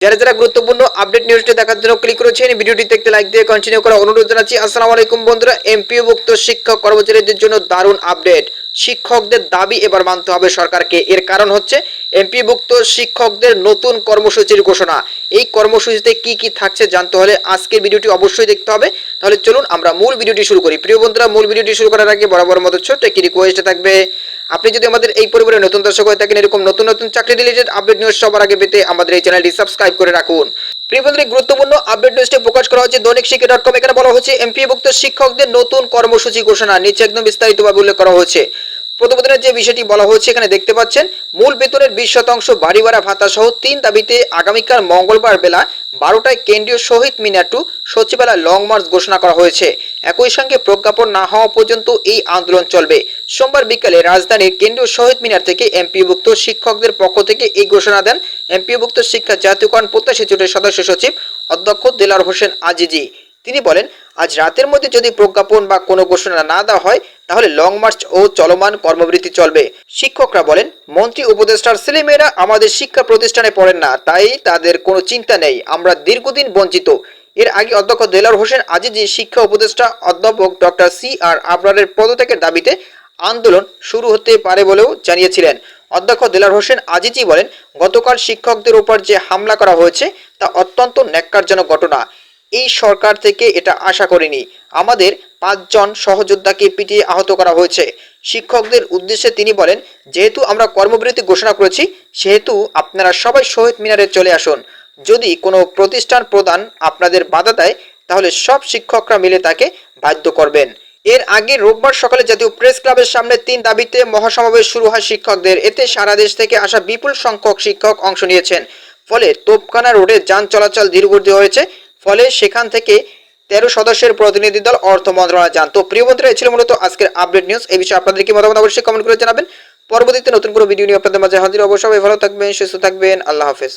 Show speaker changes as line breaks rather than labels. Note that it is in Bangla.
যারা যারা গুরুত্বপূর্ণ আপডেট নিউজটি দেখার জন্য ক্লিক করেছেন ভিডিওটি দেখতে লাইক দিয়ে কন্টিনিউ করা অনুরোধ জানাচ্ছি। আসসালামু আলাইকুম বন্ধুরা এমপিওভুক্ত শিক্ষক কর্মচারীদের জন্য দারুণ আপডেট শিক্ষকদের দাবি এবার মানতে হবে সরকারকে। এর কারণ হচ্ছে এমপিভুক্ত শিক্ষকদের নতুন কর্মসূচির ঘোষণা। এই কর্মসূচিতে কি কি থাকছে জানতে হলে আজকের ভিডিওটি অবশ্যই দেখতে হবে। তাহলে চলুন আমরা মূল ভিডিওটি শুরু করি। প্রিয় বন্ধুরা, মূল ভিডিওটি শুরু করার আগে বরাবর মতো ছোট্ট একটি রিকোয়েস্ট থাকবে। আপনি যদি আমাদের এই পরিবারে নতুন দর্শক হয়ে থাকেন, এরকম নতুন নতুন চাকরি রিলেটেড আপডেট নিউজ সবার আগে পেতে আমাদের এই চ্যানেলটি সাবস্ক্রাইব করে রাখুন। প্রিয় বন্ধুরা গুরুত্বপূর্ণ আপডেট নিউজটি প্রকাশ করা হচ্ছে দৈনিক শিক্ষা ডট কম এখানে বলা হচ্ছে এমপিভুক্ত শিক্ষকদের নতুন কর্মসূচি ঘোষণা। নিচে একদম বিস্তারিতভাবে উল্লেখ করা হয়েছে। প্রতিবেদনের যে বিষয়টি বলা হয়েছে, এখানে দেখতে পাচ্ছেন, মূল বেতনের বিশ শতাংশ বাড়ি ভাড়া ভাতা সহ তিন দাবিতে আগামীকাল মঙ্গলবার বেলা বারোটায় কেন্দ্রীয় শহীদ মিনার টু সচিবালয় লং মার্চ ঘোষণা করা হয়েছে। একই সঙ্গে প্রজ্ঞাপন না হওয়া পর্যন্ত এই আন্দোলন চলবে। সোমবার বিকালে রাজধানীর কেন্দ্রীয় শহীদ মিনার থেকে এমপিভুক্ত শিক্ষকদের পক্ষ থেকে এই ঘোষণা দেন এমপিভুক্ত শিক্ষা জাতীয়করণ প্রত্যাশী জোটের সদস্য সচিব অধ্যক্ষ দেলার হোসেন আজিজি। তিনি বলেন, আজ রাতের মধ্যে যদি প্রজ্ঞাপন বা কোনো ঘোষণা না দেওয়া হয়, তাহলে লং মার্চ ও চলমান কর্মবৃত্তি চলবে। শিক্ষকরা বলেন, মন্ত্রী, উপদেষ্টার ছেলেমেয়েরা আমাদের শিক্ষা প্রতিষ্ঠানে পড়েন না, তাই তাদের কোনো চিন্তা নেই, আমরা দীর্ঘদিন বঞ্চিত। এর আগে অধ্যক্ষ দেলার হোসেন আজিজি, শিক্ষা উপদেষ্টা অধ্যাপক ডক্টর সি আর আবরারের পদত্যাগের দাবিতে আন্দোলন শুরু হতে পারে বলেও জানিয়েছিলেন। অধ্যক্ষ দেলার হোসেন আজিজি বলেন, গতকাল শিক্ষকদের উপর যে হামলা করা হয়েছে, তা অত্যন্ত ন্যাক্কারজনক ঘটনা। এই সরকার থেকে এটা আশা করিনি। আমাদের পাঁচজন সহযোদ্ধাকে পিটিয়ে আহত করা হয়েছে। শিক্ষকদের উদ্দেশ্যে তিনি বলেন, যেহেতু আমরা কর্মবিরতি ঘোষণা করেছি, সেহেতু আপনারা সবাই শহীদ মিনারে চলে আসুন। যদি কোনো প্রতিষ্ঠান প্রদান আপনাদের বাধা দেয়, তাহলে সব শিক্ষকরা মিলে তাকে বাধ্য করবেন। এর আগে রোববার সকালে জাতীয় প্রেস ক্লাবের সামনে তিন দাবিতে মহাসমাবেশ শুরু হয় শিক্ষকদের। এতে সারা দেশ থেকে আসা বিপুল সংখ্যক শিক্ষক অংশ নিয়েছেন। ফলে তোপখানা রোডে যান চলাচল ধীরগতি হয়েছে। ফলে সেখান থেকে তেরো সদস্যের প্রতিনিধি দল অর্থ মন্ত্রণালয় যান তো প্রিয় মন্ত্রী ছিল মূলত আজকের আপডেট নিউজ এই বিষয়ে আপনাদের কি মতামত অবশ্যই কমেন্ট করে জানাবেন। পরবর্তীতে নতুন কোনো ভিডিও নিয়ে আপনাদের মাঝে হাজির অবশ্যই ভালো থাকবেন, সুস্থ থাকবেন। আল্লাহ হাফেজ।